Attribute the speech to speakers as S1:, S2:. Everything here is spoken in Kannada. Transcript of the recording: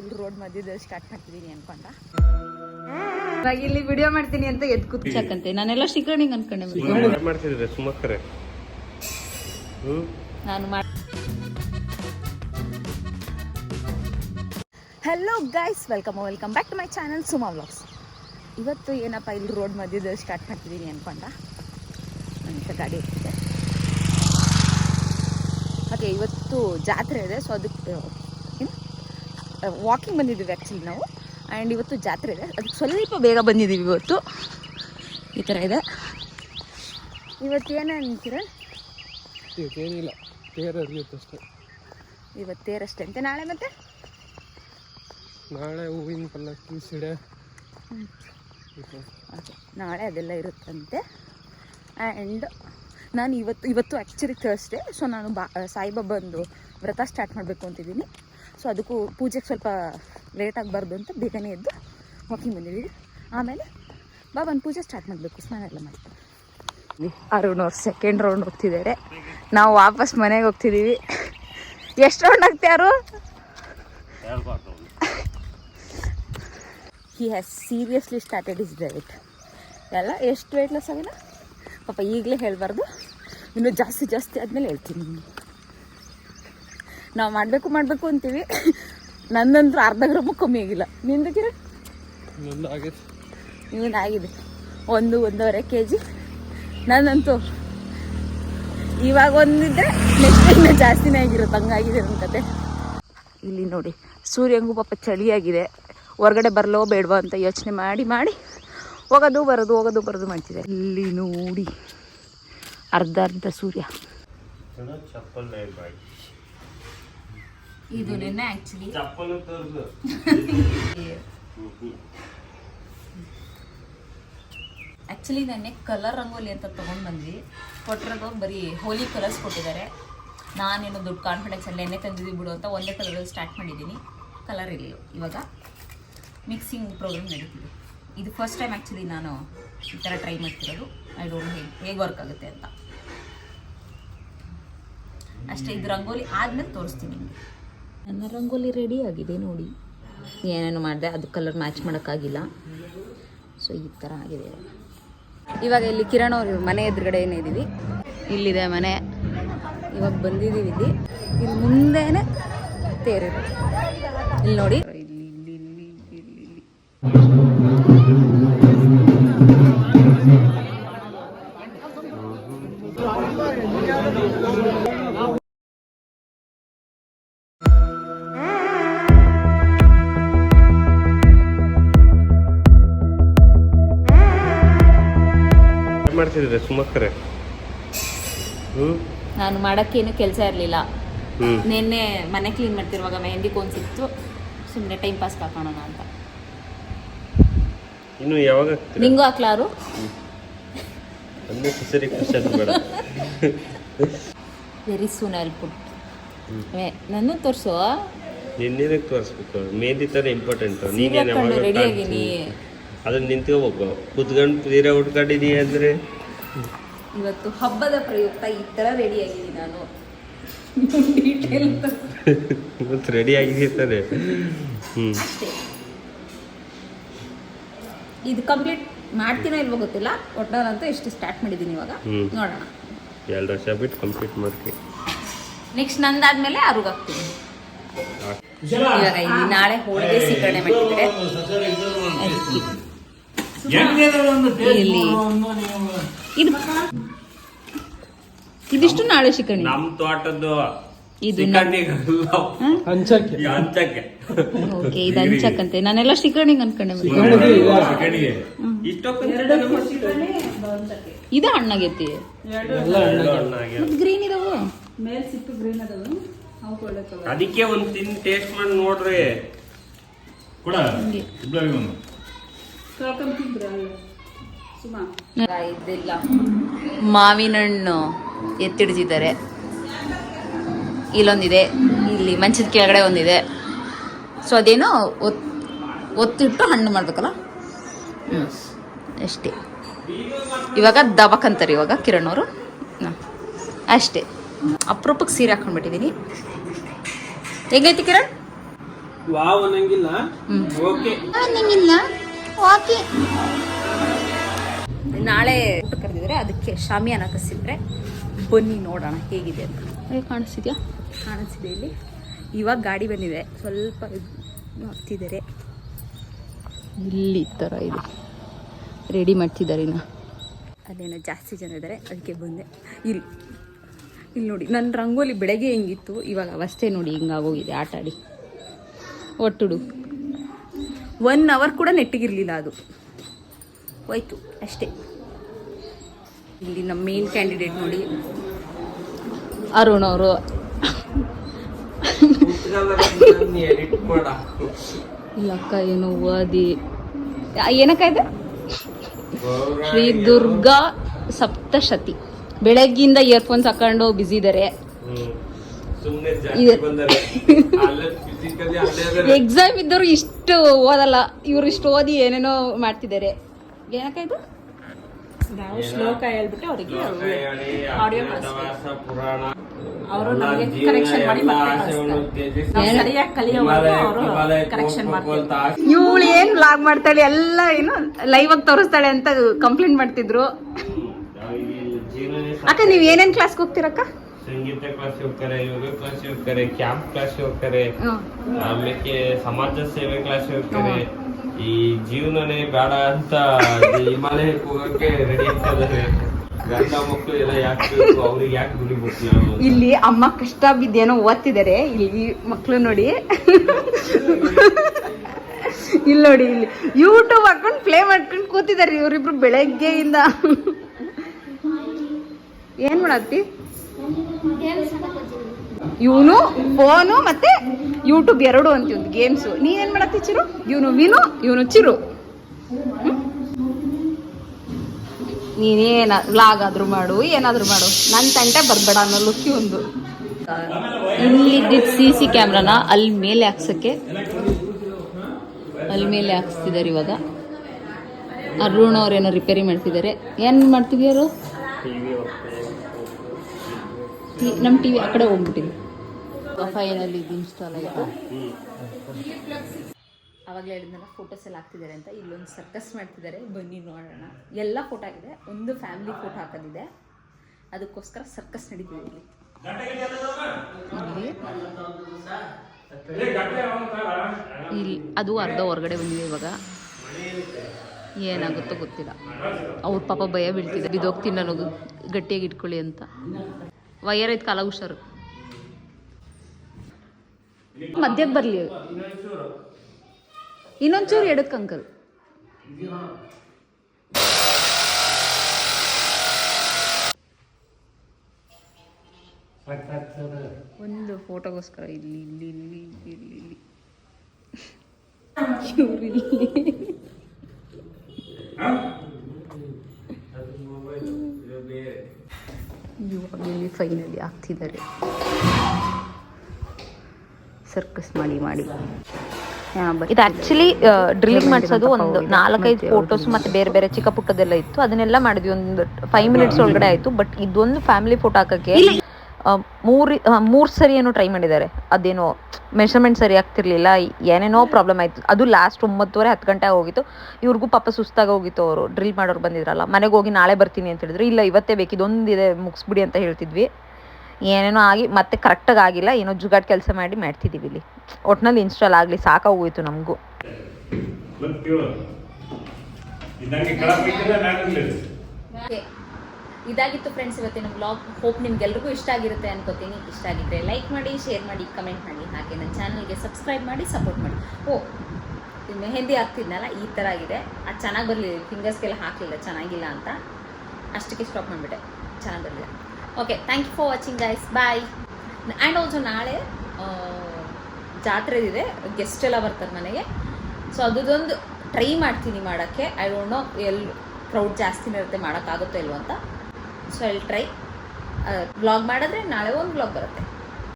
S1: ಇಲ್ಲಿ ರೋಡ್ ಮಧ್ಯದಲ್ಲಿ ಸ್ಟಾರ್ಟ್ ಮಾಡ್ತಿದ್ದೀನಿ ಅನ್ಕೊಂಡ. ಇವಾಗ ಇಲ್ಲಿ ವಿಡಿಯೋ ಮಾಡ್ತೀನಿ ಅಂತ ಎದ್ ಕೂತ್ಕಂತೆ ನಾನೆಲ್ಲ ಶಿಕರ್ಣಿಂಗ್ ಅನ್ಕೊಂಡೆ
S2: ಮಾಡ್ತಿದ್ರೆ ಸುಮಕ್ಕರೆ
S1: ನಾನು ಮಾಡಿ hello guys welcome welcome back to my channel Suma vlogs ಇವತ್ತು ಏನಪ್ಪ ಇಲ್ಲಿ ರೋಡ್ ಮಧ್ಯದಲ್ಲಿ ಸ್ಟಾರ್ಟ್ ಮಾಡ್ತಿದ್ದೀನಿ ಅನ್ಕೊಂಡ? ಅಂತ ಗಾಡಿ ಇರುತ್ತೆ. ಮತ್ತು ಇವತ್ತು ಜಾತ್ರೆ ಇದೆ ಸೊ ಅದಕ್ಕೆ ಏನು ವಾಕಿಂಗ್ ಬಂದಿದ್ದೀವಿ ಆ್ಯಕ್ಚುಲಿ ನಾವು. ಆ್ಯಂಡ್ ಇವತ್ತು ಜಾತ್ರೆ ಇದೆ. ಅದಕ್ಕೆ ಸ್ವಲ್ಪ ಬೇಗ ಬಂದಿದ್ದೀವಿ ಇವತ್ತು. ಈ ಥರ ಇದೆ. ಇವತ್ತು ಏನು ಅಂತೀರಾ?
S2: ಅಷ್ಟೇ.
S1: ಇವತ್ತು ತೇರಷ್ಟೇ ಅಂತೆ. ನಾಳೆ ಮತ್ತೆ?
S2: ನಾಳೆ ಹೂವಿನ ಪಲ್ಲಕ್ಕಿ ಸಿಡೆ.
S1: ಓಕೆ ನಾಳೆ ಅದೆಲ್ಲ ಇರುತ್ತಂತೆ. ಆ್ಯಂಡ್ ನಾನು ಇವತ್ತು ಇವತ್ತು ಆ್ಯಕ್ಚುಲಿ ಥರ್ಸ್ಡೇ ಸೊ ನಾನು ಬಾ ಸಾಯಿಬಾಬಂದು ವ್ರತ ಸ್ಟಾರ್ಟ್ ಮಾಡಬೇಕು ಅಂತಿದ್ದೀನಿ. ಸೊ ಅದಕ್ಕೂ ಪೂಜೆಗೆ ಸ್ವಲ್ಪ ಲೇಟ್ ಆಗಬಾರ್ದು ಅಂತ ಬೇಗನೆ ಎದ್ದು ವಾಕಿಂಗ್ ಬಂದಿದ್ದೀವಿ ಆಮೇಲೆ ಬಾಬಾನ ಪೂಜೆ ಸ್ಟಾರ್ಟ್ ಮಾಡಬೇಕು, ಸ್ನಾನ ಎಲ್ಲ ಮಾಡ್ತೀವಿ ಅರುಣ್ ಅವ್ರು ಸೆಕೆಂಡ್ ರೌಂಡ್ ಹೋಗ್ತಿದ್ದಾರೆ. ನಾವು ವಾಪಸ್ ಮನೆಗೆ ಹೋಗ್ತಿದ್ದೀವಿ ಎಷ್ಟು round ಆಗ್ತಾರು he has seriously started is diet ಎಲ್ಲ ಎಷ್ಟು ವೆಯ್ಟ್ ಲಾಸ್ ಆಗಿಲ್ಲ? ಪಾಪ ಈಗಲೇ ಹೇಳಬಾರ್ದು. ಇನ್ನೂ ಜಾಸ್ತಿ ಜಾಸ್ತಿ ಆದಮೇಲೆ ಹೇಳ್ತೀನಿ ನಿಮ್ಗೆ. ನಾವು ಮಾಡಬೇಕು ಮಾಡಬೇಕು ಅಂತೀವಿ. ನಂದಂತೂ ಅರ್ಧ ಗ್ರಾಮು ಕಮ್ಮಿ ಆಗಿಲ್ಲ. ನಿಂದು ಕಿರ
S2: ಇನ್ನೊಂದು
S1: ಇವನ್ ಆಗಿದೆ. ಒಂದು ಒಂದೂವರೆ ಕೆ ಜಿ ನಾನಂತೂ ಇವಾಗ ಒಂದಿದ್ರೆ ನೆಕ್ಸ್ಟ್ ಇನ್ನೂ ಜಾಸ್ತಿನೇ ಆಗಿರುತ್ತೆ ಹಂಗಾಗಿದೆ ನನ್ನ ಕತೆ. ಇಲ್ಲಿ ನೋಡಿ ಸೂರ್ಯಂಗೂ ಪಾಪ ಚಳಿಯಾಗಿದೆ. ಹೊರಗಡೆ ಬರಲೋ ಬೇಡವೋ ಅಂತ ಯೋಚನೆ ಮಾಡಿ ಮಾಡಿ ಹೋಗೋದು ಬರೋದು ಹೋಗೋದು ಬರೋದು ಮಾಡ್ತಿದೆ ಇಲ್ಲಿ ನೋಡಿ ಅರ್ಧ ಅರ್ಧ ಸೂರ್ಯ.
S2: ಚಪ್ಪಲ್
S1: ಇದು ನೆನ್ನೆ ಆಕ್ಚುಲಿ
S2: ಆಕ್ಚುಲಿ ತೋರ್ದು
S1: ಆ್ಯಕ್ಚುಲಿ ನೆನ್ನೆ ಕಲರ್ ರಂಗೋಲಿ ಅಂತ ತೊಗೊಂಡು ಬಂದ್ವಿ. ಕೊಟ್ಟಿರೋದು ಬರೀ ಹೋಲಿ ಕಲರ್ಸ್ ಕೊಟ್ಟಿದ್ದಾರೆ. ನಾನೇನು ದುಡ್ಡು ಕಾನ್ಫಿಡೆನ್ಸ್ ಅಲ್ಲಿ ಎಣ್ಣೆ ತಂದಿದ್ದೀವಿ ಬಿಡು ಅಂತ ಒಂದೇ ಕಲರಲ್ಲಿ ಸ್ಟಾರ್ಟ್ ಮಾಡಿದ್ದೀನಿ. ಕಲರ್ ಇಲ್ಲ ಇವಾಗ. ಮಿಕ್ಸಿಂಗ್ ಪ್ರಾಬ್ಲಮ್ ನಡೀತಿದೆ. ಇದು ಫಸ್ಟ್ ಟೈಮ್ ಆ್ಯಕ್ಚುಲಿ ನಾನು ಈ ಥರ ಟ್ರೈ ಮಾಡ್ತಿರೋದು. ಐ ಡೋಂಟ್ ಹೇಗೆ ಹೇಗೆ ವರ್ಕ್ ಆಗುತ್ತೆ ಅಂತ. ಅಷ್ಟೇ ಇದು ರಂಗೋಲಿ ಆದಮೇಲೆ ತೋರಿಸ್ತೀನಿ ನಿಮಗೆ. ನನ್ನ ರಂಗೋಲಿ ರೆಡಿ ಆಗಿದೆ ನೋಡಿ. ಏನೇನು ಮಾಡಿದೆ, ಅದು ಕಲರ್ ಮ್ಯಾಚ್ ಮಾಡೋಕ್ಕಾಗಿಲ್ಲ. ಸೊ ಈ ಥರ ಆಗಿದೆ. ಇವಾಗ. ಇಲ್ಲಿ ಕಿರಣ್ ಅವ್ರ ಮನೆ ಎದುರುಗಡೆ ಏನೇ ಇದ್ದೀವಿ. ಇಲ್ಲಿದೆ ಮನೆ. ಇವಾಗ ಬಂದಿದ್ದೀವಿ ಇಲ್ಲಿ. ಇಲ್ಲಿ ಮುಂದೆನೆ ತೇರಿದೆ ಇಲ್ಲಿ ನೋಡಿ. ಇಲ್ಲಿ ಇಲ್ಲಿ ಇಲ್ಲಿ ಇಲ್ಲಿ ಇಲ್ಲಿ
S2: ಮಾಡ್ತಿದ್ರೆ ಸುಮಕ್ಕರೆ ಹ್ಮ್?
S1: ನಾನು ಮಾಡೋಕ್ಕೇನು ಕೆಲಸ ಇರಲಿಲ್ಲ.
S2: ಹ್ಮ್.
S1: ನಿನ್ನೆ ಮನೆ ಕ್ಲೀನ್ ಮಾಡ್ತಿರುವಾಗ ಮೆಹಂದಿ ಕೋನ್ ಸಿಕ್ತು. ಸುಮ್ಮನೆ ಟೈಮ್ ಪಾಸ್ ಹಾಕೋಣ ಅಂತ.
S2: ಇನ್ನು ಯಾವಾಗ
S1: ನಿಂಗೂ ಹಾಕ್ಲಾರು?
S2: ಸರಿ ಕ್ವಶನ್ ಬೇಡ.
S1: ವೆರಿ ಸೂನ್ ಐ ಪುಟ್ ನನ್ನ ತೋರಿಸು?
S2: ನಿನ್ನೇನಕ್ಕೆ ತೋರಿಸ್ಬೇಕು. ಮೆಹಂದಿ ತರ ಇಂಪಾರ್ಟೆಂಟ್
S1: ನೀನೇ
S2: ನೀನೇನು ಯಾವಾಗ
S1: ರೆಡಿ ಆಗಿನಿ.
S2: ಅದನ್ನ ನಿಂತ್ಕೋಬೇಕು ಕುತ್ಕೊಂಡು ಸೀರೆ ಉಟ್ಕೊಂಡಿದೀಯ ಅಂದ್ರೆ?
S1: ಇವತ್ತು ಹಬ್ಬದ ಪ್ರಯುಕ್ತ ಈ ಥರ ರೆಡಿ ಆಗಿದ್ದೀನಿ ನಾನು. ಡೀಟೇಲ್
S2: ಇವತ್ತು ರೆಡಿ ಆಗಿರ್ತಾರೆ ತಾನೆ.
S1: ಇದು ಕಂಪ್ಲೀಟ್ ಮಾಡ್ತೀನೋ ಇಲ್ವೋ ಗೊತ್ತಿಲ್ಲ. ಒಟ್ಟಾರಂತೂ ಎಷ್ಟು ಸ್ಟಾರ್ಟ್ ಮಾಡಿದ್ದೀನಿ ಇವಾಗ?
S2: ಹ್ಮ್.
S1: ನೋಡೋಣ.
S2: ಎರಡು ವರ್ಷ ಬಿಟ್ಟು ಕಂಪ್ಲೀಟ್ ಮಾಡ್ತೀನಿ.
S1: ನೆಕ್ಸ್ಟ್ ನಂದಾದ್ಮೇಲೆ ಅರುಗ್ ಹಾಕ್ತೀನಿ ಇವಾಗ ಇಲ್ಲಿ ನಾಳೆ ಹೋಳಿಗೆ ಸ್ವೀಕರಣೆ ಮಾಡಿದ್ರೆ ಇಲ್ಲಿ. ಇದು ಇದಿಷ್ಟು ನಾಳೆ ಶಿಕಣಿ
S2: ನಮ್ ತೋಟದ್ದು
S1: ಇದು
S2: ಹಂಚಕ್ಕೆ. ಹಂಚಕ್ಕೆ.
S1: ಓಕೆ ಇದು ಹಂಚಕ್ಕಂತೆ. ನಾನೆಲ್ಲ ಶಿಕರ್ಣಿಗೆ ಅನ್ಕೊಂಡೆ ಇದು ಹಣ್ಣಾಗೈತಿ. ಗ್ರೀನ್ ಇದಾವು?
S2: ಅದಕ್ಕೆ ಒಂದ್ ತಿನ್ ಟೇಸ್ಟ್ ಮಾಡಿ ನೋಡ್ರಿ.
S3: ಕೂಡ.
S1: ಮಾವಿನ ಹಣ್ಣು ಎತ್ತಿಡಿದಿದ್ದಾರೆ ಇಲ್ಲೊಂದಿದೆ. ಇಲ್ಲಿ ಮಂಚದ ಕೆಳಗಡೆ ಒಂದಿದೆ. ಸೊ ಅದೇನೋ ಒತ್ ಒತ್ತಿಟ್ಟು ಹಣ್ಣು ಮಾಡ್ಬೇಕಲ್ಲ? ಹ್ಞೂ ಅಷ್ಟೇ. ಇವಾಗ ದಬಕಂತಾರೆ ಇವಾಗ ಕಿರಣ್ ಅವರು. ಹಾಂ ಅಷ್ಟೇ. ಅಪರೂಪಕ್ಕೆ ಸೀರೆ ಹಾಕೊಂಡ್ಬಿಟ್ಟಿದ್ದೀನಿ ಹೆಂಗೈತಿ ಕಿರಣ್?
S2: ವಾವ್ ಅನ್ನಂಗಿಲ್ಲ. ಓಕೆ
S1: ನಾಳೆ ಊಟ ಕರೆದಿದ್ರೆ ಅದಕ್ಕೆ ಶಾಮಿಯಾನ ಕಸಿದ್ರೆ ಬನ್ನಿ ನೋಡೋಣ ಹೇಗಿದೆ ಅಂತ. ಹೇಗೆ ಕಾಣಿಸ್ತಿದ್ಯಾ? ಕಾಣಿಸ್ತಿದೆ ಇಲ್ಲಿ. ಇವಾಗ ಗಾಡಿ ಬಂದಿದೆ. ಸ್ವಲ್ಪ ಇದು ಹಾಕ್ತಿದ್ದಾರೆ ಇಲ್ಲಿ ಥರ ಇದೆ. ರೆಡಿ ಮಾಡ್ತಿದ್ದಾರೆ ಇನ್ನು. ಅಲ್ಲೇನೋ ಜಾಸ್ತಿ ಜನ ಇದ್ದಾರೆ. ಅದಕ್ಕೆ ಬಂದೆ. ಇಲ್ಲಿ. ಇಲ್ಲಿ ನೋಡಿ ನನ್ನ ರಂಗೋಲಿ ಬೆಳಗ್ಗೆ ಹೆಂಗಿತ್ತು? ಇವಾಗ ಅವಸ್ಥೆ ನೋಡಿ ಹಿಂಗಾಗೋಗಿದೆ. ಆಟ ಆಡಿ ಒಟ್ಟುಡು. ಒನ್ ಅವರ್ ಕೂಡ ನೆಟ್ಟಿಗಿರಲಿಲ್ಲ ಅದು. ಹೋಯ್ತು ಅಷ್ಟೇ. ಇಲ್ಲಿ ನಮ್ಮ ಮೇನ್ ಕ್ಯಾಂಡಿಡೇಟ್ ನೋಡಿ. ಅರುಣ್ ಅವರು. ಇಲ್ಲಕ್ಕ ಏನು ಓದಿ. ಇದೆ? ಶ್ರೀ ದುರ್ಗಾ ಸಪ್ತಶತಿ. ಬೆಳಗ್ಗಿಂದ ಇಯರ್ಫೋನ್ಸ್ ಹಾಕೊಂಡು ಬ್ಯುಸಿ ಇದ್ದಾರೆ ಎಕ್ಸಾಮ್ ಇದ್ದವರು ಇಷ್ಟು ಓದಲ್ಲ ಇವ್ರು ಇಷ್ಟು ಓದಿ ಏನೇನೋ ಮಾಡ್ತಿದ್ದಾರೆ. ಏನಕ್ಕ ಇದು?
S4: ನಾವು ಶ್ಲೋಕ ಹೇಳ್ಬಿಟ್ಟು ಅವರಿಗೆ ಅವರು ನಮಗೆ ಕರೆಕ್ಷನ್ ಮಾಡಿ ಸರಿಯಾಗಿ ಕಲಿಯೋವಾಗ ಅವರು ಕರೆಕ್ಷನ್ ಮಾಡ್ತಾರೆ.
S1: ಇವಳು ಏನ್ ಲಾಗ್ ಮಾಡ್ತಾಳೆ ಎಲ್ಲ ಏನು ಲೈವ್ ಆಗಿ ತೋರಿಸ್ತಾಳೆ ಅಂತ ಕಂಪ್ಲೇಂಟ್ ಮಾಡ್ತಿದ್ರು. ಅಕ್ಕ ನೀವ್ ಏನೇನ್ ಕ್ಲಾಸ್ಗೆ ಹೋಗ್ತೀರಕ್ಕ?
S2: ಸಂಗೀತ ಕ್ಲಾಸ್ ಹೋಗ್ತಾರೆ ಯೋಗ ಕ್ಲಾಸ್ ಹೋಗ್ತಾರೆ ಕ್ಯಾಂಪ್ ಕ್ಲಾಸ್ ಹೋಗ್ತಾರೆ ಆಮೇಲೆ ಸಮಾಜ ಸೇವೆ ಕ್ಲಾಸ್ ಹೋಗ್ತಾರೆ. ಈ ಜೀವನನೇ ಬೇಡ ಅಂತ ಹಿಮಾಲಯಕ್ಕೆ ಹೋಗಕ್ಕೆ ರೆಡಿ ಆಗ್ತಾರೆ
S1: ಇಲ್ಲಿ ಅಮ್ಮ ಕಷ್ಟ ಬಿದ್ದೇನೋ ಓದ್ತಿದ್ದಾರೆ. ಇಲ್ಲಿ ಮಕ್ಳು ನೋಡಿ. ಇಲ್ಲಿ ನೋಡಿ ಇಲ್ಲಿ ಯೂಟ್ಯೂಬ್ ಹಾಕೊಂಡು ಪ್ಲೇ ಮಾಡ್ಕೊಂಡು ಕೂತಿದ್ದಾರೆ ಇವರಿಬ್ರು ಬೆಳಗ್ಗೆಯಿಂದ. ಏನ್ ಮಾಡತ್ತಿ ಇವನು ಫೋನು ಮತ್ತೆ ಯೂಟ್ಯೂಬ್ ಎರಡು ಅಂತ ಒಂದು ಗೇಮ್ಸು ಏನ್ ಮಾಡತ್ತಿ ಚಿರು? ಇವನು ವಿನು ಇವನು ಚಿರು? ನೀನೇನ ವ್ಲಾಗ್ ಆದ್ರೂ ಮಾಡು ಏನಾದ್ರೂ ಮಾಡು. ನನ್ನ ತಂಟೆ ಬರ್ಬೇಡ ಅನ್ನೋ ಲುಕ್ಕಿ ಒಂದು ಇಲ್ಲಿದ್ದಿದ್ದು ಸಿ ಸಿ ಕ್ಯಾಮ್ರಾನ ಅಲ್ಲಿ ಮೇಲೆ ಹಾಕ್ಸಕ್ಕೆ. ಅಲ್ಲಿ ಮೇಲೆ ಹಾಕ್ಸ್ತಿದ್ದಾರೆ ಇವಾಗ. ಅರುಣ್ ಅವ್ರೇನೋ ರಿಪೇರಿ ಮಾಡ್ತಿದ್ದಾರೆ ಏನು ಮಾಡ್ತಿದ್ಯಾರು ನಮ್ಮ ಟಿವಿ ಆ ಕಡೆ ಹೋಗ್ಬಿಟ್ಟಿದೆ. ಫೈನಲ್ಲಿ ಇದು ಇನ್ಸ್ಟಾಲ್ ಆಯಿತು. ಅವಾಗಲೇ ಹೇಳಿದ್ನಲ್ಲ ಫೋಟೋಸ್ ಎಲ್ಲ ಹಾಕ್ತಿದ್ದಾರೆ ಅಂತ. ಇಲ್ಲೊಂದು ಸರ್ಕಸ್ ಮಾಡ್ತಿದ್ದಾರೆ. ಬನ್ನಿ ನೋಡೋಣ. ಎಲ್ಲ ಫೋಟೋ ಆಗಿದೆ. ಒಂದು ಫ್ಯಾಮಿಲಿ ಫೋಟೋ ಹಾಕೋದಿದೆ. ಅದಕ್ಕೋಸ್ಕರ ಸರ್ಕಸ್ ನಡೀತಿದೆ ಇಲ್ಲಿ. ಇಲ್ಲಿ ಇಲ್ಲಿ ಅದು ಅರ್ಧ ಹೊರಗಡೆ ಬಂದಿದೆ ಇವಾಗ. ಏನಾಗುತ್ತೋ ಗೊತ್ತಿಲ್ಲ. ಅವ್ರ ಪಾಪ ಭಯ ಬೀಳ್ತಿದೆ. ಬಿದ್ದೋಗ್ತೀನಿ ನಾನು ಗಟ್ಟಿಯಾಗಿ ಇಟ್ಕೊಳ್ಳಿ ಅಂತ. ವಯರ್ ಐತ್ ಕಾಲ ಹುಷಾರು ಮಧ್ಯಕ್ಕೆ ಬರಲಿ. ಇನ್ನೊಂಚೂರು ಎಡಕ್ಕೆ ಅಂಕಲ್. ಒಂದು ಫೋಟೋಗೋಸ್ಕರ ಇಲ್ಲಿ ಇಲ್ಲಿ ಇಲ್ಲಿ ಇಲ್ಲಿ ಇಲ್ಲಿ ಇವಾಗ ಇಲ್ಲಿ. ಫೈನಲಿ ಆಗ್ತಿದ್ದಾರೆ. ಸರ್ಕಸ್ ಮಾಡಿ ಮಾಡಿ.
S5: ಇದು ಆಕ್ಚುಲಿ ಡ್ರಿಲ್ಲಿಂಗ್ ಮಾಡಿಸೋದು ಒಂದು ನಾಲ್ಕೈದು ಫೋಟೋಸ್ ಮತ್ತೆ ಬೇರೆ ಬೇರೆ ಚಿಕ್ಕ ಪುಟ್ಟದೆಲ್ಲ ಇತ್ತು. ಅದನ್ನೆಲ್ಲ ಮಾಡಿದ್ವಿ ಒಂದು ಫೈವ್ ಮಿನಿಟ್ಸ್ ಒಳಗಡೆ ಆಯ್ತು. ಬಟ್ ಇದೊಂದು ಫ್ಯಾಮಿಲಿ ಫೋಟೋ ಹಾಕಕ್ಕೆ ಮೂರು ಮೂರ್ ಸರಿ ಏನೋ ಟ್ರೈ ಮಾಡಿದ್ದಾರೆ. ಅದೇನೋ ಮೆಷರ್ಮೆಂಟ್ ಸರಿ ಆಗ್ತಿರ್ಲಿಲ್ಲ. ಏನೇನೋ ಪ್ರಾಬ್ಲಮ್ ಆಯ್ತು. ಅದು ಲಾಸ್ಟ್ ಒಂಬತ್ತುವರೆ ಹತ್ತು ಗಂಟೆ ಹೋಗಿತ್ತು ಇವ್ರಿಗೂ ಪಾಪ ಸುಸ್ತಾಗ ಹೋಗಿತ್ತು ಅವರು. ಡ್ರಿಲ್ ಮಾಡೋರು ಬಂದಿದ್ರಲ್ಲ. ಮನೆಗೆ ಹೋಗಿ ನಾಳೆ ಬರ್ತೀನಿ ಅಂತ ಹೇಳಿದ್ರು. ಇಲ್ಲ ಇವತ್ತೇ ಬೇಕಿದೊಂದಿದೆ ಮುಗಿಸ್ಬಿಡಿ ಅಂತ ಹೇಳ್ತಿದ್ವಿ. ಏನೇನೋ ಆಗಿ ಮತ್ತೆ ಕರೆಕ್ಟಾಗಿ ಆಗಿಲ್ಲ ಏನೋ ಜುಗಾಡ್ ಕೆಲಸ ಮಾಡಿ ಮಾಡ್ತಿದ್ದೀವಿ ಇಲ್ಲಿ. ಒಟ್ನಲ್ಲಿ ಇನ್ಸ್ಟಾಲ್ ಆಗಲಿ ಸಾಕಾಗೋಯ್ತು ನಮಗೂ.
S1: ಇದಾಗಿತ್ತು ಫ್ರೆಂಡ್ಸ್ ಇವತ್ತಿನ ಬ್ಲಾಗ್ ಹೋಪ್ ನಿಮ್ಗೆಲ್ರಿಗೂ ಇಷ್ಟ ಆಗಿರುತ್ತೆ ಅನ್ಕೋತೀನಿ. ಇಷ್ಟ ಆಗಿದ್ರೆ ಲೈಕ್ ಮಾಡಿ ಶೇರ್ ಮಾಡಿ ಕಮೆಂಟ್ ಮಾಡಿ. ಹಾಗೆ ನನ್ನ ಚಾನಲ್ಗೆ ಸಬ್ಸ್ಕ್ರೈಬ್ ಮಾಡಿ ಸಪೋರ್ಟ್ ಮಾಡಿ. ಓ ಈ ಮೆಹಂದಿ ಹಾಕ್ತಿದ್ನಲ್ಲ ಈ ಥರ ಆಗಿದೆ. ಅದು ಚೆನ್ನಾಗಿ ಬರಲಿಲ್ಲ. ಫಿಂಗರ್ಸ್ಗೆಲ್ಲ ಹಾಕಲಿಲ್ಲ ಚೆನ್ನಾಗಿಲ್ಲ ಅಂತ. ಅಷ್ಟಕ್ಕೆ ಸ್ಟಾಪ್ ಮಾಡಿಬಿಟ್ಟೆ. ಚೆನ್ನಾಗಿ ಬರಲಿಲ್ಲ. Okay thank you for watching guys bye and also ನಾಳೆ ಜಾತ್ರೆದಿದೆ. ಗೆಸ್ಟ್ ಎಲ್ಲ ಬರ್ತಾರೆ ಮನೆಗೆ. ಸೊ ಅದೊಂದು ಟ್ರೈ ಮಾಡ್ತೀನಿ ಮಾಡೋಕ್ಕೆ. ಐ ಡೋಂಟ್ ನೋ ಎಲ್ಲಿ ಕ್ರೌಡ್ ಜಾಸ್ತಿನೇ ಇರುತ್ತೆ, ಮಾಡೋಕ್ಕಾಗುತ್ತೋ ಇಲ್ವೋ ಅಂತ. ಸೊ ಎಲ್ಲಿ ಟ್ರೈ ಬ್ಲಾಗ್ ಮಾಡಿದ್ರೆ ನಾಳೆ ಒಂದು ಬ್ಲಾಗ್ ಬರುತ್ತೆ.